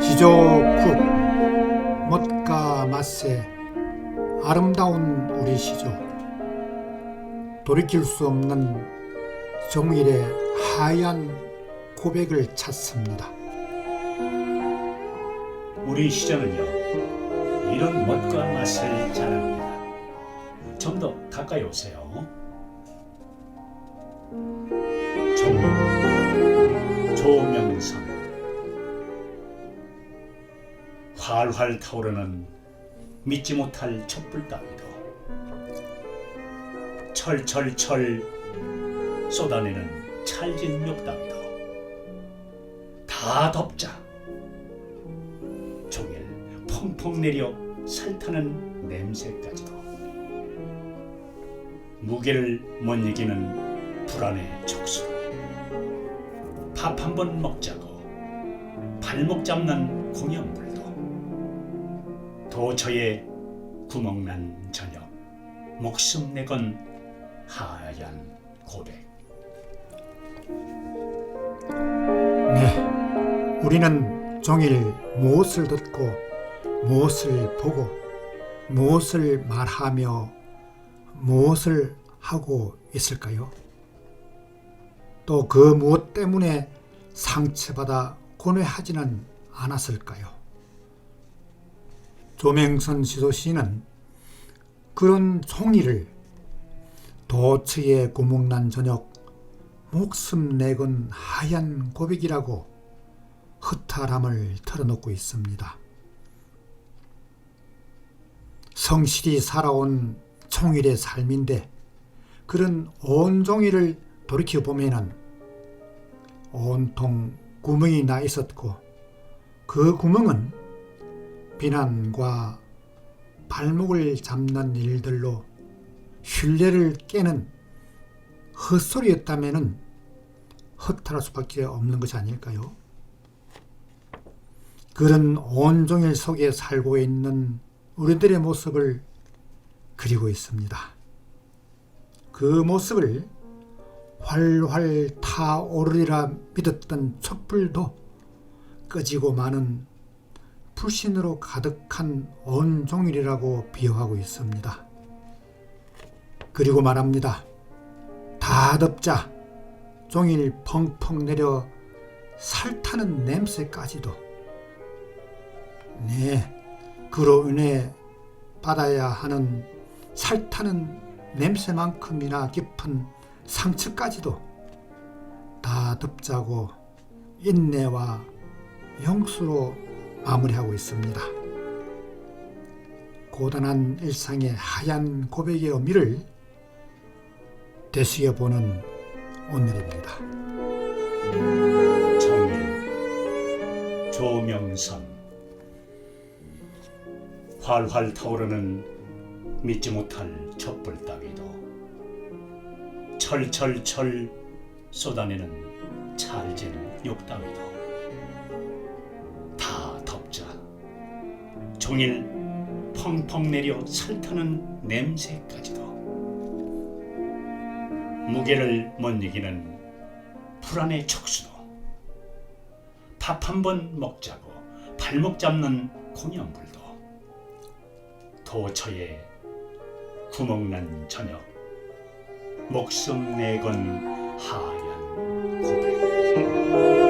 시조국 멋과 맛의 아름다운 우리 시조 돌이킬 수 없는 종일의 하얀 고백을 찾습니다. 우리 시장은요 이런 멋과 맛을 자랑합니다. 좀 더 가까이 오세요. 활활 타오르는 믿지 못할 촛불 따위도 철철철 쏟아내는 찰진 욕 따위도 다 덮자 종일 펑펑 내려 살타는 냄새까지도 무게를 못 이기는 불안의 촉수도 밥한 번 먹자고 발목 잡는 공연불 도 도처에 구멍난 저녁 목숨 내건 하얀 고백 네, 우리는 종일 무엇을 듣고 무엇을 보고 무엇을 말하며 무엇을 하고 있을까요? 또 그 무엇 때문에 상처받아 고뇌하지는 않았을까요? 조명선 지도 씨는 그런 종이를 도처에 구멍난 저녁 목숨 내건 하얀 고백이라고 허탈함을 털어놓고 있습니다. 성실히 살아온 총일의 삶인데 그런 온종일을 돌이켜 보면은 온통 구멍이 나 있었고 그 구멍은 비난과 발목을 잡는 일들로 신뢰를 깨는 헛소리였다면은 허탈할 수밖에 없는 것이 아닐까요? 그런 온종일 속에 살고 있는 우리들의 모습을 그리고 있습니다. 그 모습을 활활 타오르리라 믿었던 촛불도 꺼지고 마는 불신으로 가득한 온 종일이라고 비유하고 있습니다. 그리고 말합니다. 다 덮자 종일 펑펑 내려 살타는 냄새까지도 네 그로 인해 받아야 하는 살타는 냄새만큼이나 깊은 상처까지도 다 덮자고 인내와 용수로 마무리하고 있습니다. 고단한 일상의 하얀 고백의 의미를 되새겨 보는 오늘입니다. 정일 조명선 활활 타오르는 믿지 못할 촛불 따위도 철철철 쏟아내는 찰진 욕 따위도 종일 펑펑 내려 살타는 냄새까지도. 무게를 못 이기는 불안의 촉수도. 밥 한 번 먹자고 발목 잡는 공연불도. 도처에 구멍난 저녁 목숨 내건 하얀 고백